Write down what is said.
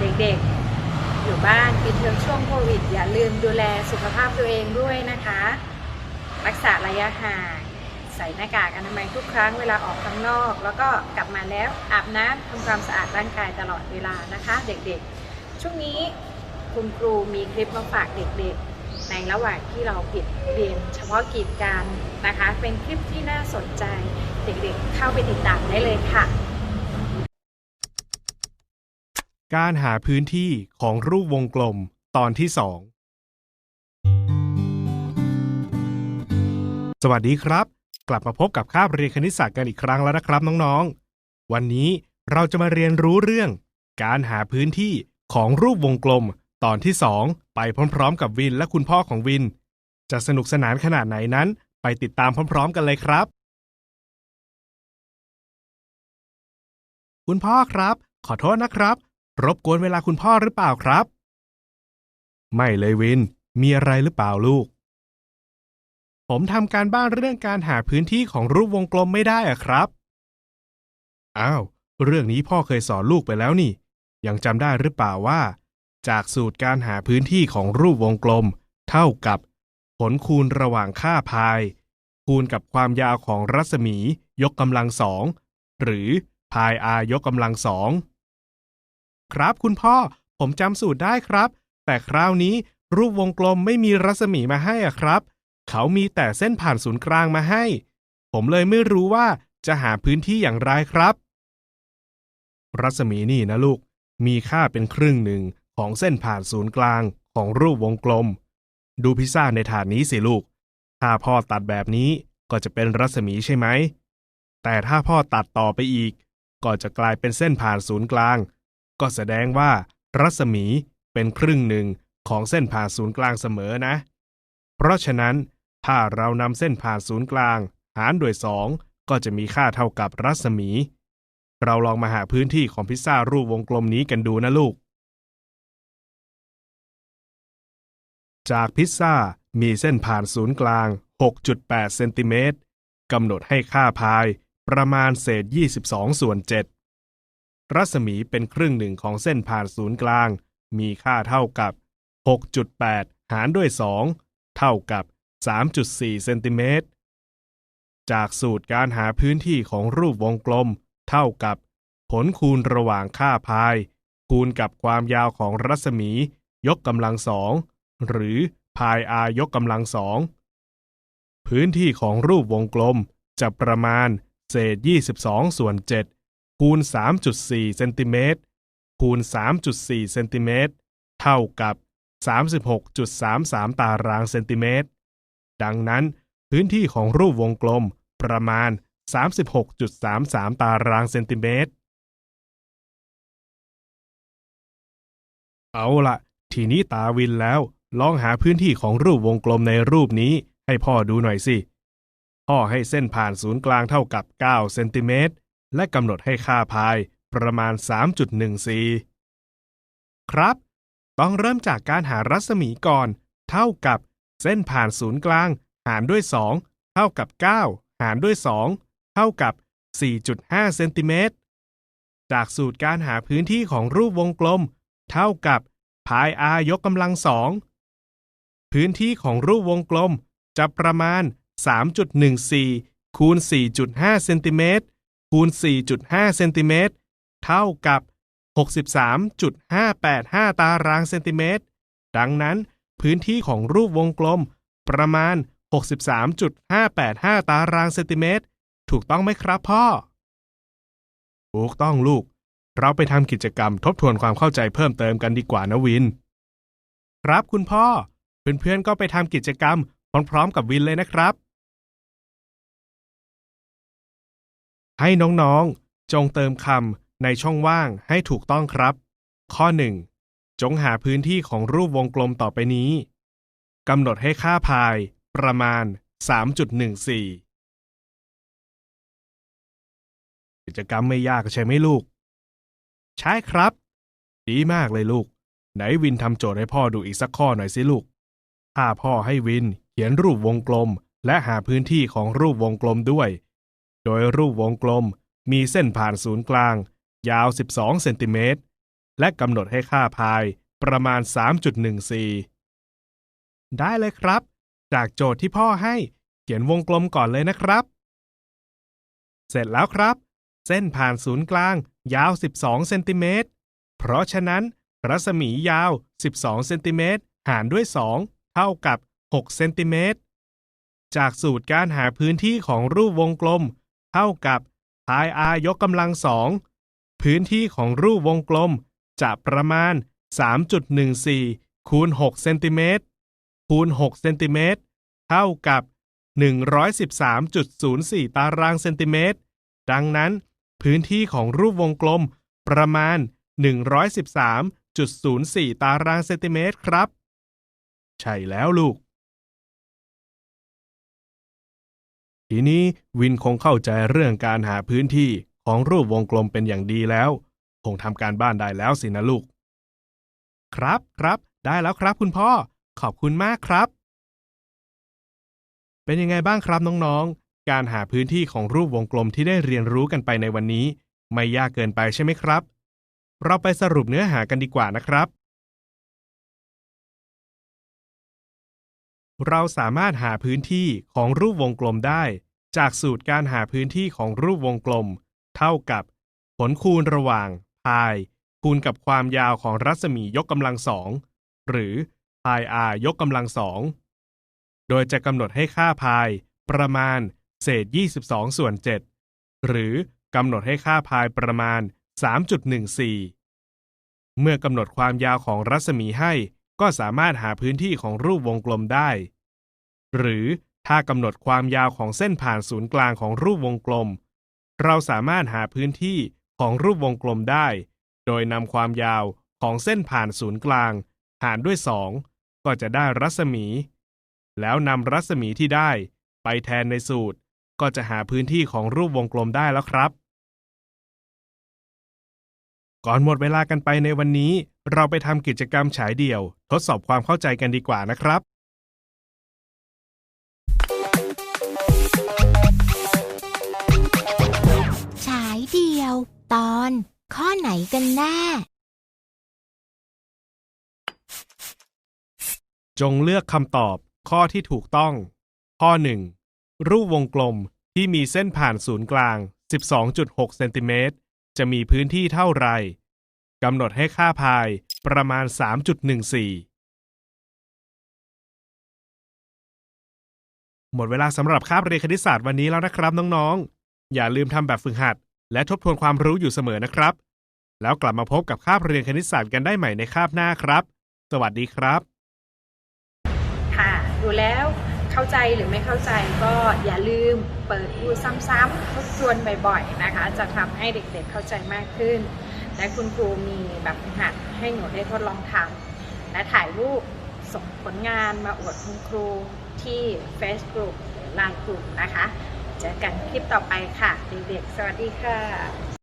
เด็กๆ อยู่บ้านปิดเทอมช่วงโควิด อย่าลืมดูแลสุขภาพตัวเองด้วยนะคะ รักษาระยะห่างใส่หน้ากากอนามัยทุกครั้งเวลาออกข้างนอก แล้วก็กลับมาแล้วอาบน้ำทำความสะอาดร่างกายตลอดเวลานะคะ เด็กๆ ช่วงนี้คุณครูมีคลิปมาฝากเด็กๆ ในระหว่างที่เราปิดเรียนเฉพาะกิจการนะคะ เป็นคลิปที่น่าสนใจเด็กๆ เข้าไปติดตามได้เลยค่ะ การหาพื้นที่ของรูปวงกลมตอนที่สอง สวัสดีครับ กลับมาพบกับคาบเรียนคณิตศาสตร์กันอีกครั้งแล้วนะครับน้องๆ วันนี้เราจะมาเรียนรู้เรื่อง การหาพื้นที่ของรูปวงกลมตอนที่สองไปพร้อมๆ กับวินและคุณพ่อของวิน จะสนุกสนานขนาดไหนนั้น ไปติดตามพร้อม ๆ กันเลยครับ คุณพ่อครับ ขอโทษนะครับ รบกวนเวลาคุณพ่อหรือเปล่าครับ ไม่เลยวิน มีอะไรหรือเปล่าลูก ผมทำการบ้านเรื่องการหาพื้นที่ของรูปวงกลมไม่ได้อะครับ อ้าว เรื่องนี้พ่อเคยสอนลูกไปแล้วนี่ ยังจำได้หรือเปล่าว่า จากสูตรการหาพื้นที่ของรูปวงกลม เท่ากับ ผลคูณระหว่างค่าพาย คูณกับความยาวของรัศมี ยกกำลังสองหรือพาย r ยกกำลังสอง ครับคุณพ่อ ผมจำสูตรได้ครับ แต่คราวนี้รูปวงกลมไม่มีรัศมีมาให้อะครับ เขามีแต่เส้นผ่านศูนย์กลางมาให้ ผมเลยไม่รู้ว่าจะหาพื้นที่อย่างไรครับ รัศมีนี่นะลูก มีค่าเป็นครึ่งหนึ่งของเส้นผ่านศูนย์กลางของรูปวงกลม ดูพิซซ่าในถาดนี้สิลูก ถ้าพ่อตัดแบบนี้ก็จะเป็นรัศมีใช่ไหม แต่ถ้าพ่อตัดต่อไปอีก ก็จะกลายเป็นเส้นผ่านศูนย์กลาง ก็แสดงว่ารัศมีเป็นครึ่งหนึ่งของเส้นผ่าศูนย์กลางเสมอนะ เพราะฉะนั้น ถ้าเรานำเส้นผ่าศูนย์กลาง หารด้วยสองก็จะมีค่าเท่ากับรัศมี เราลองมาหาพื้นที่ของพิซซ่ารูปวงกลมนี้กันดูนะลูก จากพิซซ่ามีเส้นผ่านศูนย์กลาง 6.8 เซนติเมตรกำหนดให้ค่าพายประมาณเศษ 22 ส่วน 7 รัศมีเป็นครึ่งหนึ่งของเส้นผ่านศูนย์กลาง มีค่าเท่ากับ 6.8 หารด้วย 2 เท่ากับ 3.4 เซนติเมตร จากสูตรการหาพื้นที่ของรูปวงกลม เท่ากับ ผลคูณระหว่างค่าพาย คูณกับความยาวของรัศมี ยกกำลังสอง หรือพาย r ยกกำลังสอง พื้นที่ของรูปวงกลมจะประมาณเศษ 22 ส่วน 7 คูณ 3.4 เซนติเมตรคูณ 3.4 เซนติเมตรเท่ากับ 36.33 ตารางเซนติเมตร ดังนั้น พื้นที่ของรูปวงกลมประมาณ 36.33 ตารางเซนติเมตร เอาละทีนี้ตาวินแล้วลองหาพื้นที่ของรูปวงกลมในรูปนี้ให้พ่อดูหน่อยสิ พ่อให้เส้นผ่านศูนย์กลางเท่ากับ 9 เซนติเมตร และกำหนดให้ค่าพายประมาณ 3.14 ครับ ต้องเริ่มจากการหารัศมีก่อน เท่ากับเส้นผ่านศูนย์กลาง หารด้วย 2 เท่ากับ 9 หารด้วย 2 เท่ากับ 4.5 เซนติเมตร จากสูตรการหาพื้นที่ของรูปวงกลม เท่ากับพาย r ยกกำลังสองพื้นที่ของรูปวงกลมจะประมาณ 3.14 คูณ 4.5 เซนติเมตร คูณ 4.5 เซนติเมตร เท่ากับ 63.585 ตารางเซนติเมตร ดังนั้น พื้นที่ของรูปวงกลม ประมาณ 63.585 ตารางเซนติเมตร ถูกต้องไหมครับพ่อ ถูกต้องลูก เราไปทำกิจกรรมทบทวนความเข้าใจเพิ่มเติมกันดีกว่านะวิน ครับคุณพ่อ เพื่อนๆก็ไปทำกิจกรรมพร้อมๆกับวินเลยนะครับ ให้น้องๆ จงเติมคำในช่องว่างให้ถูกต้องครับ ข้อ 1 จงหาพื้นที่ของรูปวงกลมต่อไปนี้กำหนดให้ค่าพายประมาณ 3.14 กิจกรรมไม่ยากใช่ไหมลูก ใช่ครับ ดีมากเลยลูก ไหนวินทำโจทย์ให้พ่อดูอีกสักข้อหน่อยสิลูก ถ้าพ่อให้วินเขียนรูปวงกลม และหาพื้นที่ของรูปวงกลมด้วย โดยรูปวงกลมมีเส้นผ่านศูนย์กลาง ยาว 12 เซนติเมตร และกำหนดให้ค่าพายประมาณ 3.14 ได้เลยครับ จากโจทย์ที่พ่อให้เขียนวงกลมก่อนเลยนะครับ เสร็จแล้วครับ เส้นผ่านศูนย์กลาง ยาว 12 เซนติเมตร เพราะฉะนั้น รัศมียาว 12 เซนติเมตรหารด้วย 2 เท่ากับ 6 เซนติเมตร จากสูตรการหาพื้นที่ของรูปวงกลม เท่ากับ pi r ยกกำลังสองพื้นที่ของรูปวงกลมจะประมาณ 3.14 คูณ 6 เซนติเมตร คูณ 6 เซนติเมตร เท่ากับ 113.04 ตารางเซนติเมตร ดังนั้น พื้นที่ของรูปวงกลมประมาณ 113.04 ตารางเซนติเมตรครับ ใช่แล้วลูก ทีนี้วินคงเข้าใจเรื่องการหาพื้นที่ของรูปวงกลมเป็นอย่างดีแล้ว คงทำการบ้านได้แล้วสินะลูก ครับครับได้แล้วครับคุณพ่อ ขอบคุณมากครับ เป็นยังไงบ้างครับน้องๆ การหาพื้นที่ของรูปวงกลมที่ได้เรียนรู้กันไปในวันนี้ ไม่ยากเกินไปใช่ไหมครับ เราไปสรุปเนื้อหากันดีกว่านะครับ เราสามารถหาพื้นที่ของรูปวงกลมได้ จากสูตรการหาพื้นที่ของรูปวงกลม เท่ากับ ผลคูณระหว่างพายคูณกับความยาวของรัศมียกกำลังสองหรือพาย r ยกกำลังสองโดยจะกำหนดให้ค่าพายประมาณเศษ 22 ส่วน 7 หรือกำหนดให้ค่าพายประมาณ 3.14 เมื่อกำหนดความยาวของรัศมีให้ ก็สามารถหาพื้นที่ของรูปวงกลมได้ หรือถ้ากำหนดความยาวของเส้นผ่านศูนย์กลางของรูปวงกลม เราสามารถหาพื้นที่ของรูปวงกลมได้ โดยนำความยาวของเส้นผ่านศูนย์กลาง หารด้วย 2 ก็จะได้รัศมี แล้วนำรัศมีที่ได้ไปแทนในสูตร ก็จะหาพื้นที่ของรูปวงกลมได้แล้วครับ ก่อนหมดเวลากันไปในวันนี้ เราไปทำกิจกรรมฉายเดี่ยว ทดสอบความเข้าใจกันดีกว่านะครับ ฉายเดียว ตอน ข้อไหนกันแน่ จงเลือกคำตอบข้อที่ถูกต้อง ข้อ 1 รูปวงกลมที่มีเส้นผ่านศูนย์กลาง 12.6 เซนติเมตรจะมีพื้นที่เท่าไหร่กำหนดให้ค่าพาย ประมาณ 3.14 หมดเวลาสำหรับคาบเรียนคณิตศาสตร์วันนี้แล้วนะครับน้องๆ อย่าลืมทำแบบฝึกหัด และทบทวนความรู้อยู่เสมอนะครับ แล้วกลับมาพบกับคาบเรียนคณิตศาสตร์กันได้ใหม่ในคาบหน้าครับ สวัสดีครับ ค่ะ ดูแล้วเข้าใจหรือไม่เข้าใจก็อย่าลืมเปิดดูซ้ำๆทบทวนบ่อยๆนะคะ จะทำให้เด็กๆเข้าใจมากขึ้น และคุณครูมีแบบหัดให้หนูได้ทดลองทำและถ่ายรูปส่งผลงานมาอวดคุณครูที่ Facebook หรือไลน์กลุ่มนะคะ เจอกันคลิปต่อไปค่ะ เด็กๆ สวัสดีค่ะ